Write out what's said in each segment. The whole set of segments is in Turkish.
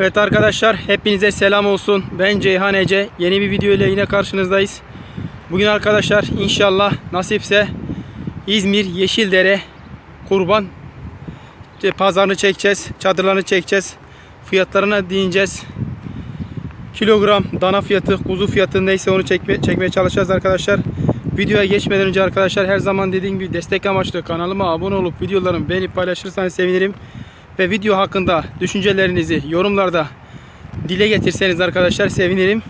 Evet arkadaşlar hepinize selam olsun. Ben Ceyhan Ece. Yeni bir video ile yine karşınızdayız. Bugün arkadaşlar inşallah nasipse İzmir Yeşildere kurban işte pazarını çekeceğiz. Çadırlarını çekeceğiz. Fiyatlarına değineceğiz. Kilogram dana fiyatı, kuzu fiyatı neyse onu çekme, çekmeye çalışacağız arkadaşlar. Videoya geçmeden önce arkadaşlar her zaman dediğim gibi destek amaçlı kanalıma abone olup videolarımı beğenip paylaşırsanız sevinirim. Ve video hakkında düşüncelerinizi yorumlarda dile getirseniz arkadaşlar sevinirim.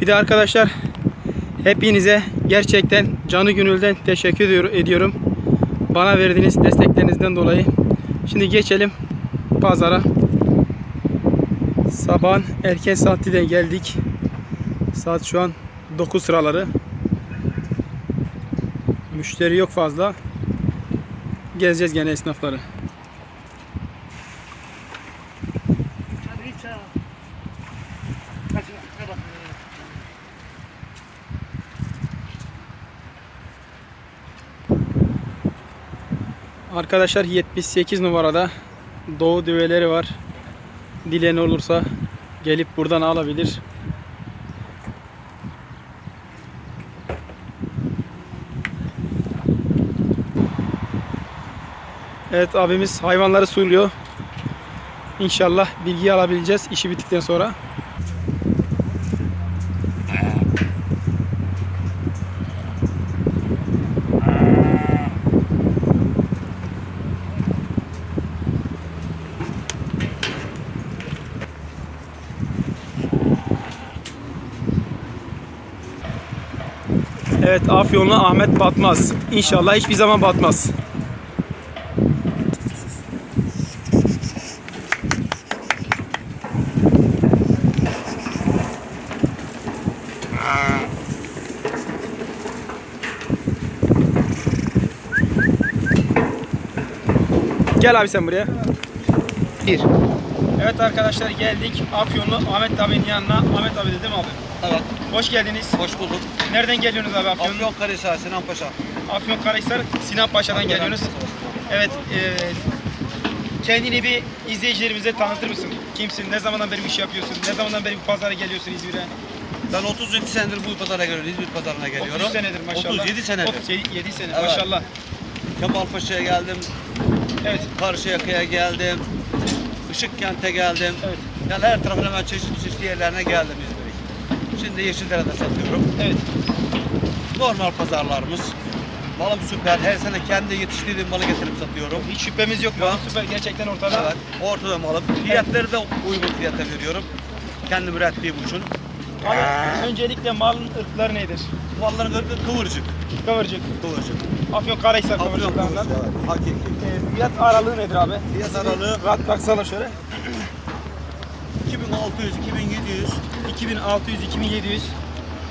Bir de arkadaşlar hepinize gerçekten canı gönülden teşekkür ediyor- ediyorum. Bana verdiğiniz desteklerinizden dolayı. Şimdi geçelim pazara. Sabahın erken saatinden geldik. Saat şu an 9 sıraları. Müşteri yok fazla. Gezeceğiz gene esnafları. Arkadaşlar 78 numarada doğu düveleri var. Dilen olursa gelip buradan alabilir. Evet abimiz hayvanları suluyor. İnşallah bilgi alabileceğiz işi bittikten sonra. Evet Afyonlu Ahmet batmaz. İnşallah hiçbir zaman batmaz. Gel abi sen buraya. Bir. Evet arkadaşlar geldik Afyonlu Ahmet abinin yanına. Ahmet abi dedi mi abi? Evet, Hoş geldiniz. hoş bulduk. Nereden geliyorsunuz abi Afyon? Afyon Karahisar, Sinan Paşa. Afyon Karahisar Sinan Paşa'dan geliyorsunuz. Evet. E, kendini bir izleyicilerimize tanıtır mısın? Kimsin? Ne zamandan beri bu işi yapıyorsun? Ne zamandan beri bu pazara geliyorsun İzmir'e? Ben 37 senedir bu pazara geliyorum, İzmir pazarına geliyorum. 30 senedir maşallah. 37 senedir. 37 senedir Evet. maşallah. Kemalpaşa'ya geldim, Evet. Karşıyaka'ya geldim, Işıkkent'e geldim. Evet. Yani her tarafına hemen çeşitli çeşitli yerlerine geldim İzmir'e. Şimdi Yeşildere'de satıyorum. Evet. Normal pazarlarımız. Malım süper. Her sene kendi yetiştirdiğim malı getirip satıyorum. Hiç şüphemiz yok. Malın süper gerçekten ortada. Evet. Ortada malım. Fiyatları da uygun fiyata veriyorum. Kendim ürettiğim için. Abi, öncelikle malın ırkları nedir? Malların ırkı kıvırcık. Kıvırcık. Kıvırcık. Afyon Karahisar Afyon kıvırcıklarından. kıvırcık. Evet. Hakiki. Fiyat aralığı nedir abi? Fiyat aralığı Rahat baksana şöyle. 2600, 2700, 2600, 2700,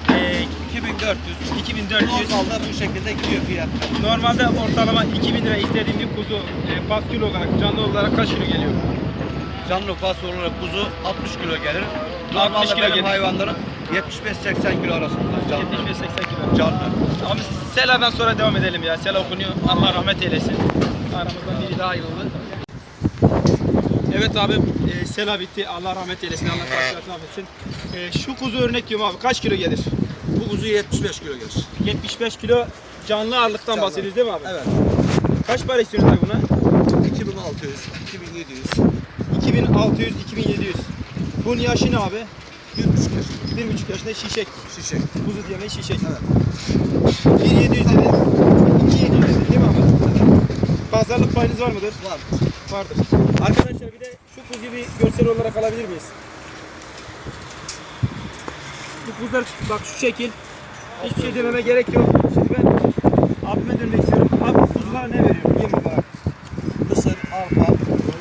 e, 2400. 2400. Normalde bu şekilde gidiyor fiyat. Normalde ortalama 2000 lira istediğim bir kuzu e, paskül olarak canlı olarak kaç kilo geliyor? Canlı fas olarak kuzu 60 kilo gelir. 60 Normalde kilo benim gelir. hayvanlarım 75-80 kilo arasında canlı. 75-80 kilo. Canlı. Abi Sela'dan sonra devam edelim ya. Sela okunuyor. Allah rahmet eylesin. Aramızdan biri daha ayrıldı. Evet abi e, Sela bitti. Allah rahmet eylesin. Allah taksiratını affetsin. E, şu kuzu örnek diyorum abi. Kaç kilo gelir? Bu kuzu 75 kilo gelir. 75 kilo canlı ağırlıktan Canlı. bahsediyoruz değil mi abi? Evet. Kaç para istiyorsunuz abi buna? 2600, 2700, 2600, 2700. Bunun yaşı ne abi? 1,5 yaş. 1,5 yaşında şişek. Şişek. Kuzu diyemeyiz şişek. Evet. 1700 dedi. 2700 dedi değil mi abi? Pazarlık payınız var mıdır? Var. Vardır. Arkadaşlar bir de şu kuzuyu bir görsel olarak alabilir miyiz? Bu kuzular bak şu şekil. Hiçbir şey dememe gerek yok. Şimdi ben abime dönmek istiyorum. Abi kuzulara ne veriyor? Yem olarak. Mısır, arpa.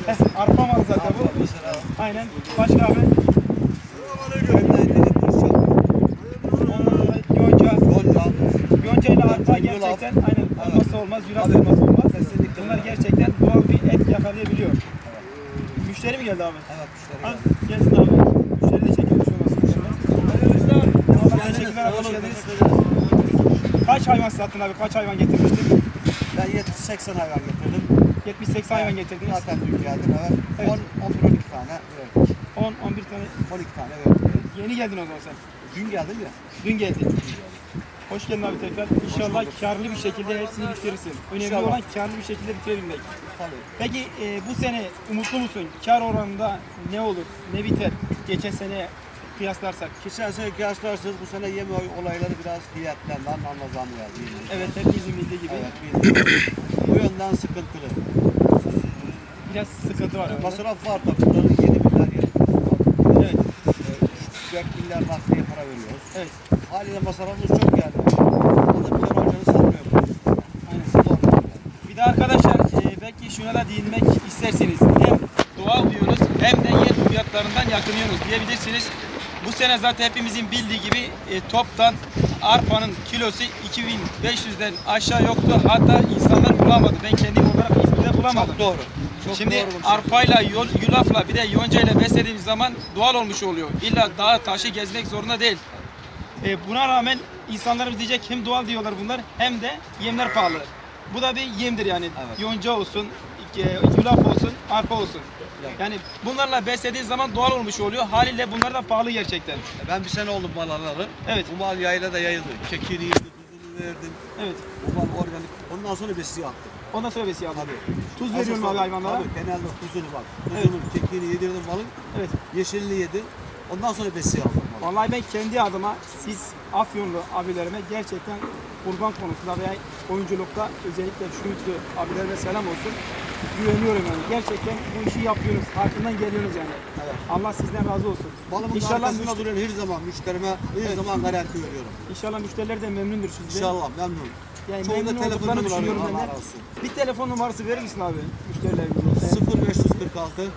Heh, arpa malı zaten bu. Mesela. Aynen. Başka abi. Yonca. ile arpa gerçekten aynen olmazsa olmaz, yulaf olmazsa olmaz. Bunlar gerçekten doğal bir et yakalayabiliyor. Müşteri mi geldi abi? Evet, müşteri geldi. gelsin abi. Müşteri de çekiyor şu olmasın. Arkadaşlar, teşekkürler, hoş geldiniz. Kaç hayvan sattın abi? Kaç hayvan getirmiştin? Ben 70-80 hayvan getirdim. 70-80 hayvan getirdiniz. Zaten dün geldim evet. Evet. 10 11 12 tane verdik. 10-11 tane. 12 tane verdik. Yeni geldin o zaman sen. Dün geldim ya. Dün geldin. Hoş geldin abi tekrar. İnşallah karlı bir şekilde hepsini bitirirsin. Önemli İnşallah. olan karlı bir şekilde bitirebilmek. Tabii. Peki e, bu sene umutlu musun? Kar oranında ne olur? Ne biter? Geçen sene kıyaslarsak. Geçen sene kıyaslarsanız bu sene yem olayları biraz fiyatlarından anlazam geldi. Evet hepimizin bildiği gibi Evet. bu yönden sıkıntılı. biraz sıkıntı var. Masraf var tabii. Bunların 7 milyar yer. Evet. 4 milyar nakliye para veriyoruz. Evet. Haliyle masrafımız çok geldi. Adam kar olacağını sanmıyor. Aynen. Zor. Bir de arkadaşlar e, belki şuna da değinmek isterseniz hem doğal diyoruz hem de yem fiyatlarından yakınıyoruz diyebilirsiniz. Bu sene zaten hepimizin bildiği gibi e, toptan arpanın kilosu 2500'den aşağı yoktu. Hatta insanlar bulamadı. Ben kendim olarak İzmir'de bulamadım. Çok doğru. Çok Şimdi arpayla, yol, yulafla bir de yoncayla beslediğimiz zaman doğal olmuş oluyor. İlla dağ taşı gezmek zorunda değil. E, buna rağmen insanlarımız diyecek hem doğal diyorlar bunlar hem de yemler pahalı. Bu da bir yemdir yani. Evet. Yonca olsun, e, yulaf olsun, arpa olsun. Yani bunlarla beslediğin zaman doğal olmuş oluyor. Haliyle bunlar da pahalı gerçekten. Ben bir sene oldum mal alalı. Evet. Bu mal yayla da yayıldı. Kekini yedim, tuzunu verdim. Evet. Bu mal organik. Ondan sonra besi yaptım. Ondan sonra besi aldım. Tuz veriyorum abi hayvanlara. Tabii genelde tuzunu bak. Evet. Tuzunu, kekini yedirdim malın. Evet. Yeşilini yedim. Ondan sonra besi aldım malın. Vallahi ben kendi adıma siz Afyonlu abilerime gerçekten kurban konusunda veya oyunculukta özellikle şu abilerime selam olsun. Güveniyorum yani. Gerçekten bu işi yapıyorsunuz. Farkından geliyorsunuz yani. Evet. Allah sizden razı olsun. Malımın İnşallah, arkasında müşteri, duruyorum her zaman. Müşterime her Evet. zaman garanti veriyorum. inşallah müşteriler de memnundur sizden. İnşallah memnun. Yani Çoğu da memnun olduklarını düşünüyorum ben de. Bir telefon numarası verir misin abi müşterilerimize? 0546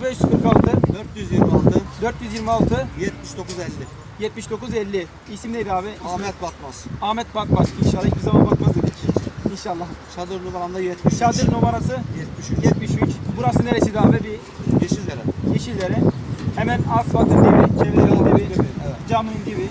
0546 426 426 7950 7950 İsim neydi abi? İsmi- Ahmet Batmaz. Ahmet Bakmaz. İnşallah hiçbir zaman bakmaz dedik. İnşallah. Çadır numaramda 73. Çadır numarası 73. 73. Burası neresiydi abi? Bir Yeşillere. Yeşillere. Hemen asfaltın dibi, çevrenin dibi, Evet. caminin dibi.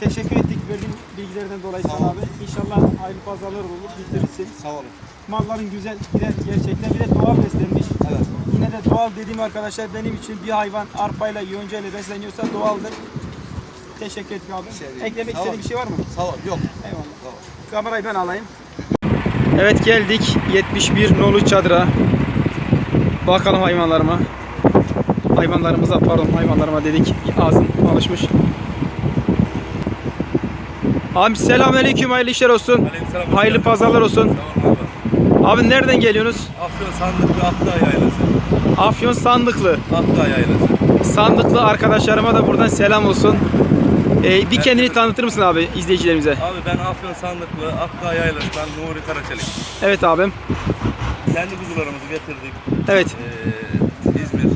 Teşekkür ettik verdiğin bilgilerden dolayı Sağ sana abi. İnşallah hayırlı pazarlar olur, bitirirsin. Sağ olun. Malların güzel, gider gerçekten bir de doğal beslenmiş. Evet. Yine de doğal dediğim arkadaşlar benim için bir hayvan arpayla, yoncayla besleniyorsa doğaldır. Teşekkür ettik abi. şey. Eklemek Sağ ol. istediğin bir şey var mı? Sağ ol. Yok. Eyvallah. Sağ ol. Kamerayı ben alayım. Evet geldik 71 nolu çadıra. Bakalım hayvanlarıma. Hayvanlarımıza pardon hayvanlarıma dedik. Ağzım alışmış. Abi selamünaleyküm hayırlı işler olsun. Hayırlı pazarlar olsun. Tamam abi. Nereden geliyorsunuz? Afyon Sandıklı Akdağ Yaylası. Afyon Sandıklı. Akdağ Yaylası. Sandıklı arkadaşlarıma da buradan selam olsun. Ee, bir kendini tanıtır mısın abi izleyicilerimize? Abi ben Afyon Sandıklı Akdağ Yaylası'ndan Nuri Karaçelik. Evet abim. Kendi kuzularımızı getirdik. Evet. Ee, İzmir,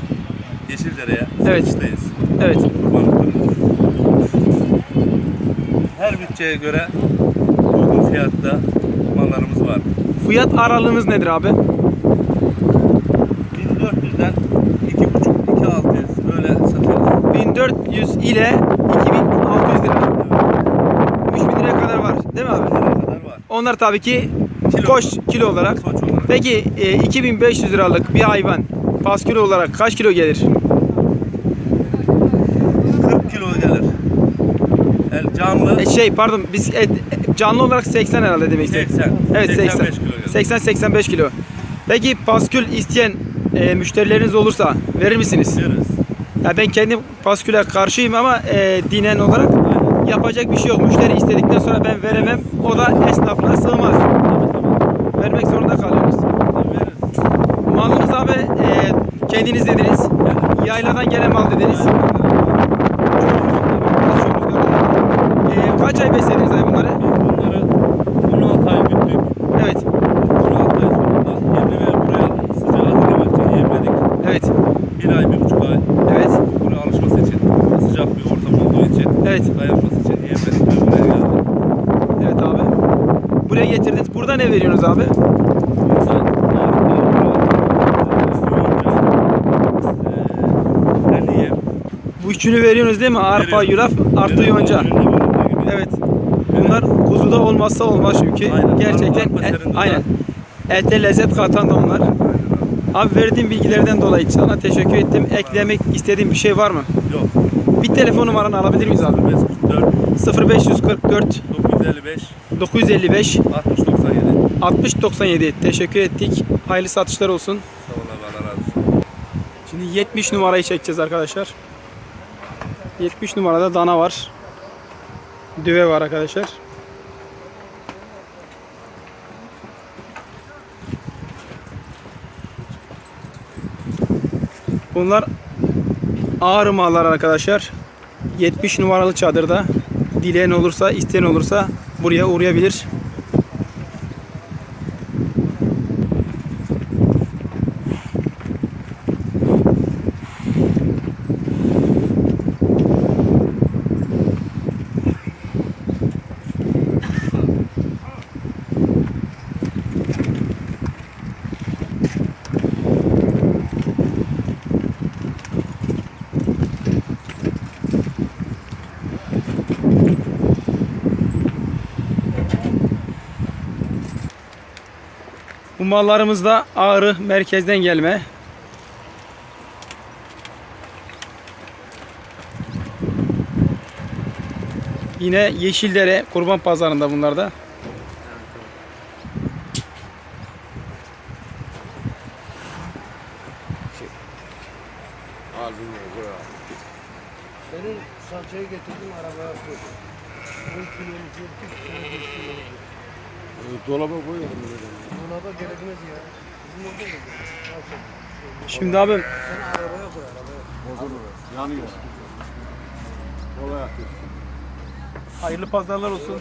Yeşildere'ye. Evet. Satıştayız. Evet. Her bütçeye göre uygun fiyatta mallarımız var. Fiyat aralığınız nedir abi? 1400'den 2,5-2,600 öyle satıyoruz. 1400 ile 2600 lira. 3000 liraya kadar var değil mi abi? Kadar var? Onlar tabii ki Kilo. koç kilo olarak. Koç olarak. Peki e, 2500 liralık bir hayvan paskilo olarak kaç kilo gelir? 40 kilo gelir. El canlı E, şey pardon biz et, canlı olarak 80 herhalde demek istedim. 80. Evet 80. 85 kilo. 80-85 kilo. Peki paskül isteyen e, müşterileriniz olursa verir misiniz? veririz. Ya ben kendim pasküle karşıyım ama e, dinen olarak yapacak bir şey yok. Müşteri istedikten sonra ben veremem. O da esnaflığa sığmaz. Vermek zorunda kalıyoruz. Malınız abi e, kendiniz dediniz. Yayladan gelen mal dediniz. E, kaç ay beslediniz ay bunları? Bunları 16 ay güttük. Evet. 16 ay sonunda yemlemeye buraya sıcağı hazırlamak için yemledik. Evet. Bir ay, bir buçuk ay Evet. buraya alışması için, sıcak bir ortam olduğu için, Evet. dayanması için ve buraya geldik. Evet abi. Buraya getirdiniz. Burada ne veriyorsunuz abi? Eee, yem. Bu üçünü veriyorsunuz değil mi? Arpa, yulaf, artı yonca. Evet. Bunlar kuzuda olmazsa olmaz çünkü. Aynen. Gerçekten Arpa serinde aynen. ete lezzet katan da onlar. Abi verdiğin bilgilerden dolayı sana teşekkür ettim. Eklemek istediğin bir şey var mı? Yok. Bir telefon numaranı alabilir miyiz abi? 544 0544 955 955 60 97. 60 97 teşekkür ettik. Hayırlı satışlar olsun. Sağ ol abi Allah razı olsun. Şimdi 70 numarayı çekeceğiz arkadaşlar. 70 numarada dana var. Düve var arkadaşlar. Bunlar ağır mallar arkadaşlar. 70 numaralı çadırda dileyen olursa, isteyen olursa buraya uğrayabilir. Bu mallarımız da Ağrı merkezden gelme. Yine Yeşildere kurban pazarında bunlar da. Senin salçayı getirdim arabaya koydum. 10 kiloluk yoktu, Dolaba koyuyorum. Dolaba gerekmez ya. Bizim orada mı? Salça. Şimdi abim Sen arabaya koy arabaya. Yanıyor. Kolay atıyor. hayırlı pazarlar olsun.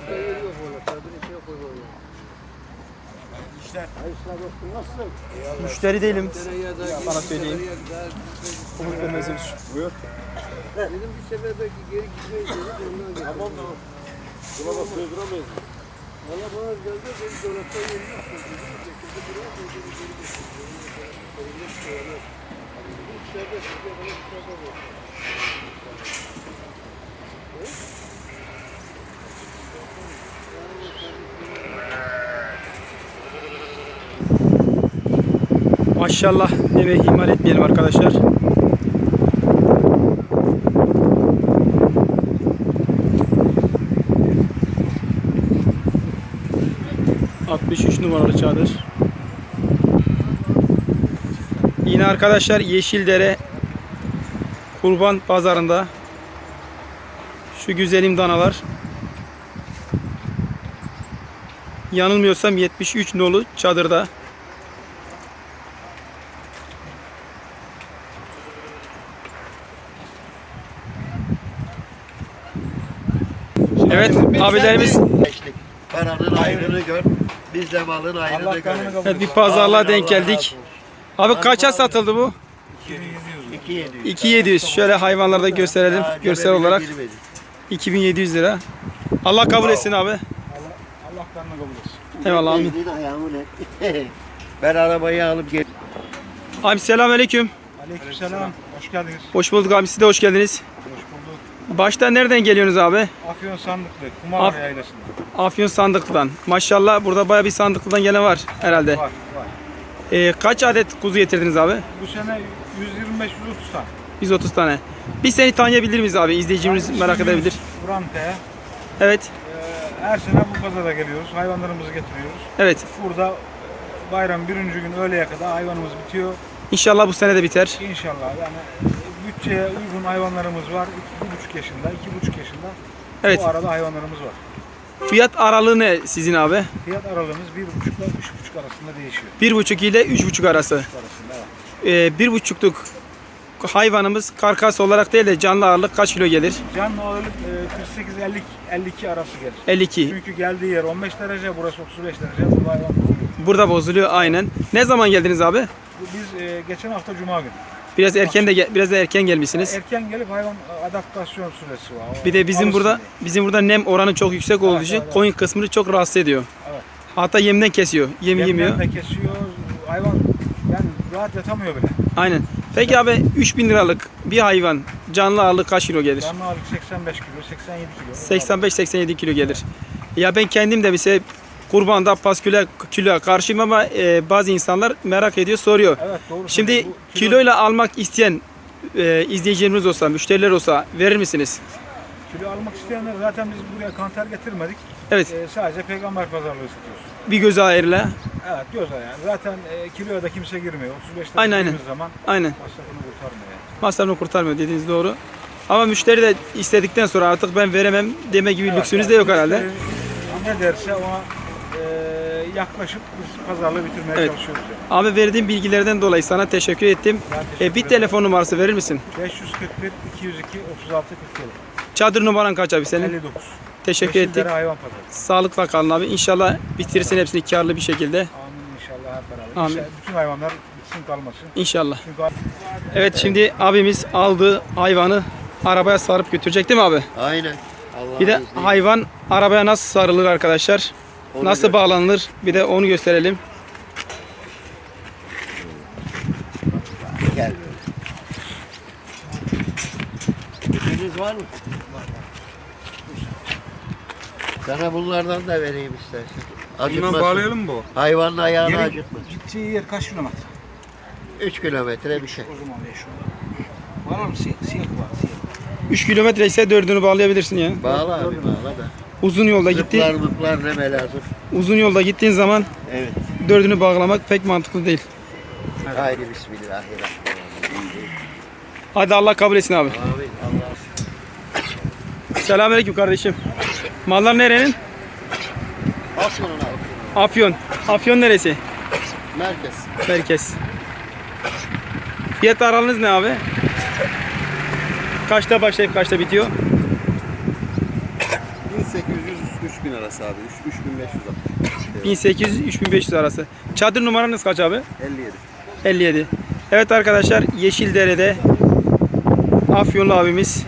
İşler dostum nasılsın? Müşteri değilim. Bana geri- söyleyeyim. Umut vermezmiş. Buyur. Dedim bir sefer belki geri gitmeyiz dedik getirdim. Tamam da. Dolaba sığdıramayız. Valla bana geldi dedi dolapta. Dedi getirdi buraya koydu geri getirdi. Maşallah demeyi ihmal etmeyelim arkadaşlar. ...63 numaralı çadır. Yine arkadaşlar Yeşildere... ...kurban pazarında... ...şu güzelim danalar... ...yanılmıyorsam 73 nolu çadırda... Evet abilerimiz. Paranın ayrını gör. Biz de malın ayrını görelim. evet, bir pazarlığa denk geldik. Abi kaça satıldı bu? 2700. 2700. Şöyle hayvanlarda gösterelim göbeğine olarak. girmedi. 2700 lira. Allah kabul etsin abi. Allah kanını kabul etsin. Eyvallah ne? ben arabayı alıp gel. Abi selamünaleyküm. Aleykümselam. Hoş geldiniz. Hoş bulduk abi siz de hoş geldiniz. Hoş bulduk. Başta nereden geliyorsunuz abi? Afyon Sandıklı, Kumarlı Af- Yaylası'nda. Afyon Sandıklı'dan. Maşallah burada baya bir Sandıklı'dan gelen var herhalde. Var, var. Ee, kaç adet kuzu getirdiniz abi? Bu sene 125-130 tane. 130 tane. Bir seni tanıyabilir miyiz abi? İzleyicimiz Ben merak ismim edebilir. Burante'ye. Evet. Ee, her sene bu pazara geliyoruz. Hayvanlarımızı getiriyoruz. Evet. Burada e, bayram birinci gün öğleye kadar hayvanımız bitiyor. İnşallah bu sene de biter. İnşallah yani e, bütçeye uygun hayvanlarımız var. 2,5 yaşında, 2,5 yaşında. Evet. Bu arada hayvanlarımız var. Fiyat aralığı ne sizin abi? Fiyat aralığımız 1,5 ile 3,5 arasında değişiyor. 1,5 ile 3,5 arası. Arasında evet. Ee, 1,5'luk hayvanımız karkas olarak değil de canlı ağırlık kaç kilo gelir? Canlı ağırlık e, 48-50 52 arası gelir. 52. Çünkü geldiği yer 15 derece, burası 35 derece. Bu hayvan bozuluyor. Burada bozuluyor aynen. Ne zaman geldiniz abi? Biz e, geçen hafta Cuma günü. Biraz erken de biraz da erken gelmişsiniz. Erken gelip hayvan adaptasyon süresi var. Bir de bizim Alışsın burada diye. bizim burada nem oranı çok yüksek olduğu Evet, için evet, evet. koyun kısmını çok rahatsız ediyor. Evet. Hatta yemden kesiyor. Yem yemiyor. Yemden de kesiyor. Hayvan yani rahat yatamıyor bile. Aynen. Peki abi 3000 liralık bir hayvan canlı ağırlık kaç kilo gelir? Canlı ağırlık 85 kilo, 87 kilo. 85-87 kilo gelir. Ya ben kendim de mesela kurbanda pasküle kiloya karşıyım ama e, bazı insanlar merak ediyor soruyor. Evet doğru. Şimdi söylüyorsun. Bu kilo, kiloyla almak isteyen e, izleyicilerimiz olsa, müşteriler olsa verir misiniz? kilo almak isteyenler zaten biz buraya kantar getirmedik. Evet. Ee, sadece peygamber pazarlığı satıyoruz. Bir göz ayırla. Evet göz yani. Zaten e, kiloya da kimse girmiyor. 35 lira Aynen, girdiğimiz zaman Aynen. masrafını kurtarmıyor yani. Masrafını kurtarmıyor dediğiniz doğru. Ama müşteri de istedikten sonra artık ben veremem deme gibi Evet, lüksünüz yani de yok herhalde. Ne derse ona e, yaklaşıp biz pazarlığı bitirmeye Evet. çalışıyoruz yani. Abi verdiğin bilgilerden dolayı sana teşekkür ettim. Ben teşekkür E, bir ederim. telefon numarası verir misin? 541 202 36 47 Çadır numaran kaç abi senin? 59. Teşekkür ettik. Yeşildere hayvan pazarı. Sağlıkla kalın abi. İnşallah bitirsin hepsini karlı bir şekilde. Amin inşallah hep beraber. Amin. İnşallah bütün hayvanlar bitsin kalmasın. İnşallah. Çünkü Evet şimdi abimiz aldığı hayvanı arabaya sarıp götürecek değil mi abi? Aynen. Allah Bir de izniyle. hayvan arabaya nasıl sarılır arkadaşlar? Onu Nasıl bağlanılır? Bir de onu gösterelim. Gel. Bütünüz var mı? Sana bunlardan da vereyim istersen. Acıtmasın. mı bu? Hayvanın ayağını Yeri- acıtmasın. gideceği yer kaç kilometre? 3 kilometre bir şey. O zaman beş şu. Var mı siyah, siyah var siyah. 3 kilometre ise dördünü bağlayabilirsin ya. Bağla abi bağla da. Uzun yolda gitti. Zıplar neme lazım. Uzun yolda gittiin zaman Evet. dördünü bağlamak pek mantıklı değil. Haydi bismillahirrahmanirrahim. Hadi Allah kabul etsin abi. Amin. Allah Selamünaleyküm kardeşim. Mallar nerenin? Afyon'un abi. Afyon. Afyon neresi? Merkez. Merkez. Fiyat aralığınız ne abi? Kaçta başlayıp kaçta bitiyor? 1800-3000 arası abi. 3500 1800-3500 arası. Çadır numaranız kaç abi? 57. 57. Evet arkadaşlar Yeşildere'de Afyonlu abimiz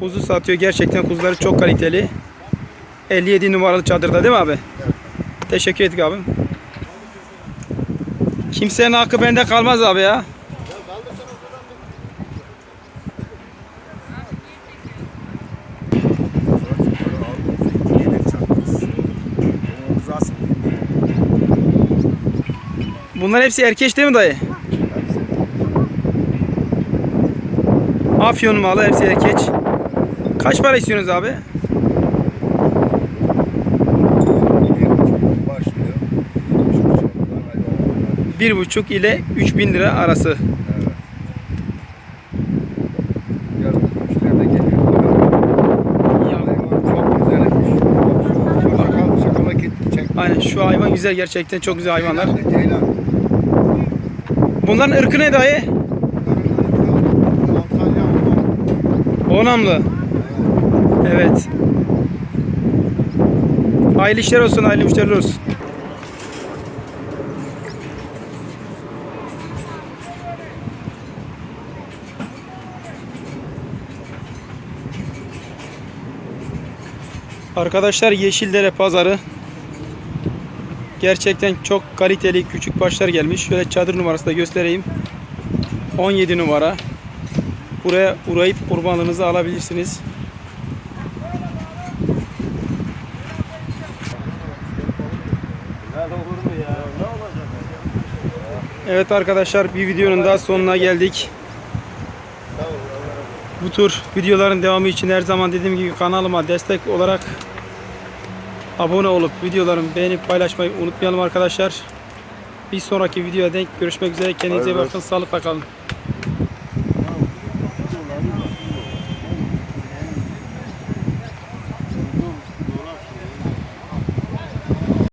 kuzu satıyor. Gerçekten kuzuları çok kaliteli. 57 numaralı çadırda değil mi abi? Teşekkür ettik abim. Kimsenin hakkı bende kalmaz abi ya. Bunlar hepsi erkeş değil mi dayı? Afyon malı hepsi erkeç. Kaç para istiyorsunuz abi? Bir buçuk ile 3000 lira arası. Aynen şu hayvan güzel gerçekten çok güzel hayvanlar. Ceylan. Bunların ırkı ne dayı? Onamlı. Evet. Hayırlı işler olsun, hayırlı müşteriler olsun. Arkadaşlar Yeşildere pazarı gerçekten çok kaliteli küçük başlar gelmiş. Şöyle çadır numarası da göstereyim. 17 numara. Buraya uğrayıp kurbanlığınızı alabilirsiniz. Evet arkadaşlar bir videonun daha sonuna geldik. Bu tür videoların devamı için her zaman dediğim gibi kanalıma destek olarak abone olup videolarımı beğenip paylaşmayı unutmayalım arkadaşlar. Bir sonraki videoya denk görüşmek üzere. Kendinize iyi bakın. Sağlıkla kalın.